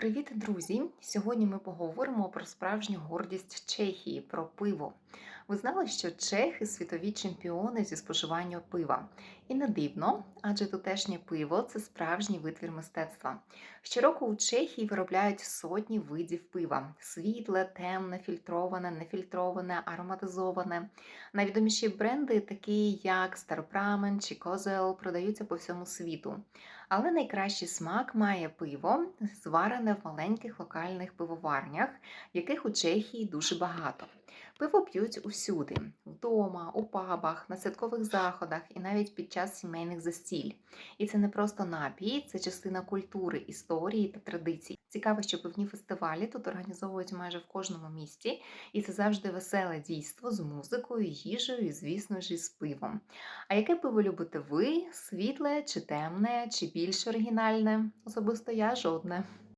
Привіт, друзі! Сьогодні ми поговоримо про справжню гордість Чехії, про пиво. Ви знали, що чехи світові чемпіони зі споживання пива. І не дивно, адже тутешнє пиво це справжній витвір мистецтва. Щороку у Чехії виробляють сотні видів пива: світле, темне, фільтроване, нефільтроване, ароматизоване. Найвідоміші бренди, такі як Старопрамен чи Козел, продаються по всьому світу. Але найкращий смак має пиво, зварене в маленьких локальних пивоварнях, яких у Чехії дуже багато. Пиво п'ють усюди: вдома, у пабах, на святкових заходах і навіть під час сімейних застіль. І це не просто напій, це частина культури, історії та традицій. Цікаво, що пивні фестивалі тут організовують майже в кожному місті, і це завжди веселе дійство з музикою, їжею і, звісно ж, із пивом. А яке пиво любите ви? Світле чи темне, чи більш оригінальне? Особисто я жодне.